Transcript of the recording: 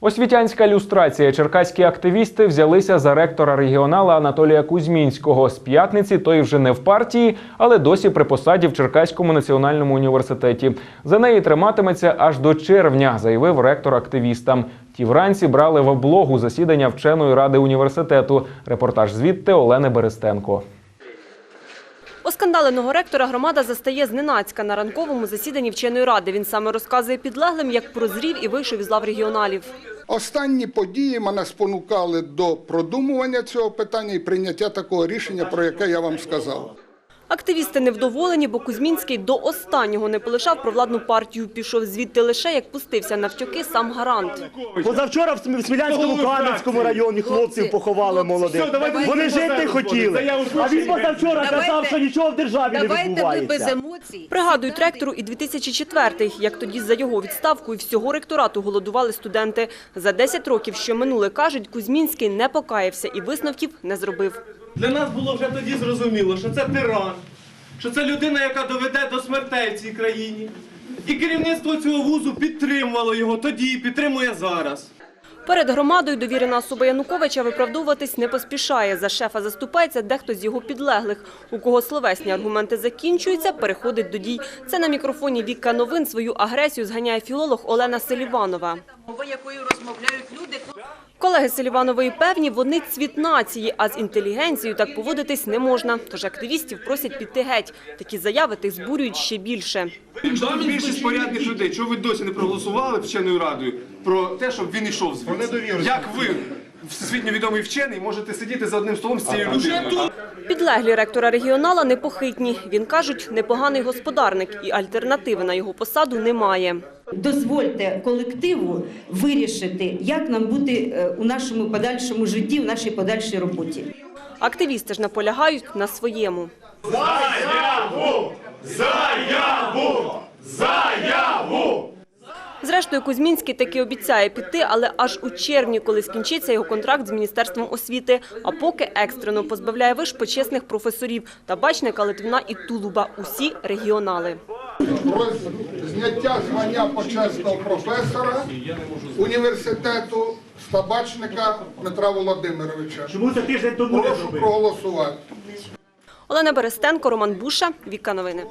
Освітянська люстрація. Черкаські активісти взялися за ректора регіонала Анатолія Кузьмінського. З п'ятниці той вже не в партії, але досі при посаді в Черкаському національному університеті. За неї триматиметься аж до червня, заявив ректор активістам. Ті вранці брали в облогу засідання вченої ради університету. Репортаж звідти Олени Берестенко. Оскандаленого ректора громада застає зненацька на ранковому засіданні вченої ради. Він саме розказує підлеглим, як прозрів і вийшов із лав регіоналів. Останні події мене спонукали до продумування цього питання і прийняття такого рішення, про яке я вам сказав. Активісти невдоволені, бо Кузьмінський до останнього не полишав провладну партію. Пішов звідти лише, як пустився на втьоки сам гарант. Позавчора в См- в Смілянському Кам'янському районі хлопців поховали молодих. Вони жити хотіли. А він позавчора казав, що нічого в державі не відбувається. емоцій. Пригадують ректору і 2004-й, як тоді за його відставкою всього ректорату голодували студенти. За 10 років, що минули, кажуть, Кузьмінський не покаявся і висновків не зробив. Для нас було вже тоді зрозуміло, що це тиран, що це людина, яка доведе до смертей в цій країні. І керівництво цього вузу підтримувало його тоді і підтримує зараз. Перед громадою довірена особа Януковича виправдовуватись не поспішає. За шефа заступається дехто з його підлеглих. У кого словесні аргументи закінчуються, переходить до дій. Це на мікрофоні Вікка Новин свою агресію зганяє філолог Олена Селіванова. Мова, якою розмовляють люди. Колеги Селіванової певні, вони цвіт нації, а з інтелігенцією так поводитись не можна. Тож активістів просять піти геть. Такі заяви тих збурюють ще більше. Більшість порядних людей. Чого ви досі не проголосували вченою радою про те, щоб він йшов звідси? Як ви, всесвітньо відомий вчений, можете сидіти за одним столом з цією людиною? Підлеглі ректора регіонала непохитні. Він, кажуть, непоганий господарник і альтернативи на його посаду немає. Дозвольте колективу вирішити, як нам бути е, у нашому подальшому житті, в нашій подальшій роботі. Активісти ж наполягають на своєму. Зрештою, Кузьмінський таки обіцяє піти, але аж у червні, коли скінчиться його контракт з Міністерством освіти. А поки екстрено позбавляє виш почесних професорів – табачника, Литвина і Тулуба – усі регіонали. Про зняття звання почесного професора університету з табачника Дмитра Володимировича. Чому це тиждень тому Прошу проголосувати. Олена Берестенко, Роман Буша, Віка Новини.